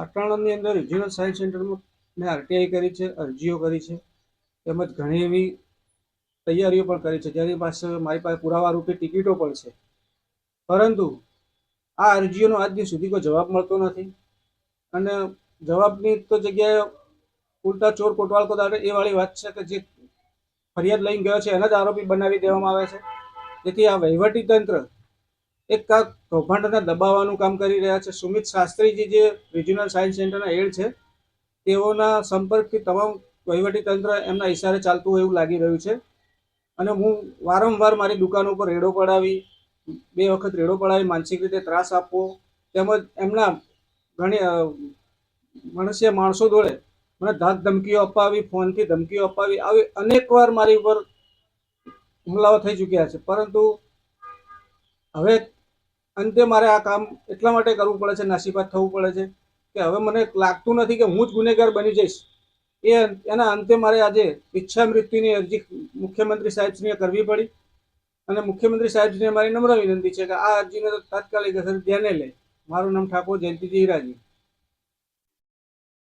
પાટણની અંદર regional science સેન્ટરમાં મેં આરટીઆઈ કરી છે, અરજીઓ કરી છે, તેમજ ઘણી એવી તૈયારીઓ પણ કરી છે. જેની પાસે મારી પાસે પુરાવા રૂપે ટિકિટો પણ છે. પરંતુ આ અરજીઓનો આજ દિવસ સુધી કોઈ જવાબ મળતો નથી. અને જવાબની તો જગ્યાએ ઉલટા ચોર કોટવાલ કો દાડે એ વાળી વાત છે કે જે ફરિયાદ લઈને ગયો છે, એના જ આરોપી બનાવી દેવામાં આવે છે. જેથી આ વહીવટી તંત્ર એક કૌભાંડને દબાવવાનું કામ કરી રહ્યા છે. સુમિત શાસ્ત્રીજી જે રિજિયોનલ સાયન્સ સેન્ટરના એડ છે, તેઓના સંપર્કથી તમામ તંત્ર એમના ઇશારે ચાલતું હોય એવું લાગી રહ્યું છે. અને હું વારંવાર મારી દુકાન ઉપર રેડો પડાવી, બે વખત રેડો પડાવી, માનસિક રીતે ત્રાસ આપવો, તેમજ એમના ઘણી મનુષ્ય માણસો જોડે મને ધાક ધમકીઓ અપાવી, ફોનથી ધમકીઓ અપાવી, આવી અનેકવાર મારી ઉપર હુમલાઓ થઈ ચૂક્યા છે. પરંતુ હવે અંતે મારે આ કામ એટલા માટે કરવું પડે છે, નાસીપાત થવું પડે છે કે હવે મને લાગતું નથી કે હું જ ગુનેગાર બની જઈશ. એ એના અંતે મારે આજે ઈચ્છા મૃત્યુની અરજી મુખ્યમંત્રી સાહેબશ્રીએ કરવી પડી અને મુખ્યમંત્રી સાહેબશ્રીને મારી નમ્ર વિનંતી છે કે આ અરજીને તો તાત્કાલિક અસર ધ્યાને લે. મારું નામ ઠાકોર જયંતિજી હિરાજી.